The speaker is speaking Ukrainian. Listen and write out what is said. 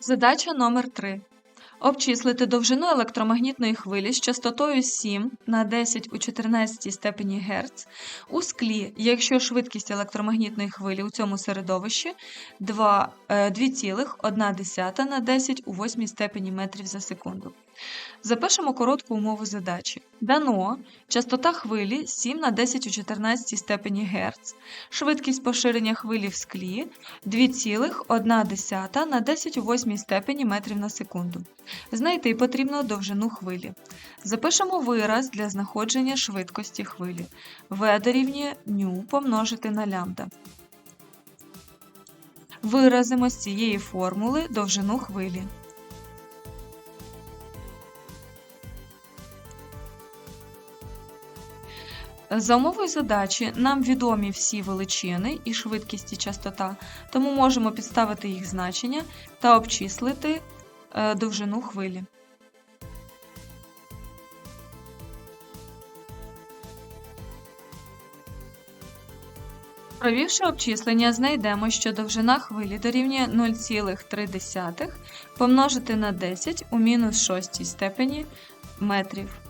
Задача номер 3. Обчислити довжину електромагнітної хвилі з частотою 7 на 10 у 14 степені Гц у склі, якщо швидкість електромагнітної хвилі у цьому середовищі 2, е, 2,1 на 10 у 8 степені метрів за секунду. Запишемо коротку умову задачі. Дано частота хвилі 7 на 10 у 14 степені Гц, швидкість поширення хвилі в склі 2,1 на 10 у 8 степені метрів на секунду. Знайти потрібно довжину хвилі. Запишемо вираз для знаходження швидкості хвилі. В дорівнює ню помножити на лямбда. Виразимо з цієї формули довжину хвилі. За умовою задачі нам відомі всі величини і швидкість і частота, тому можемо підставити їх значення та обчислити е, довжину хвилі. Провівши обчислення, знайдемо, що довжина хвилі дорівнює 0,3 помножити на 10 у мінус 6 степені метрів.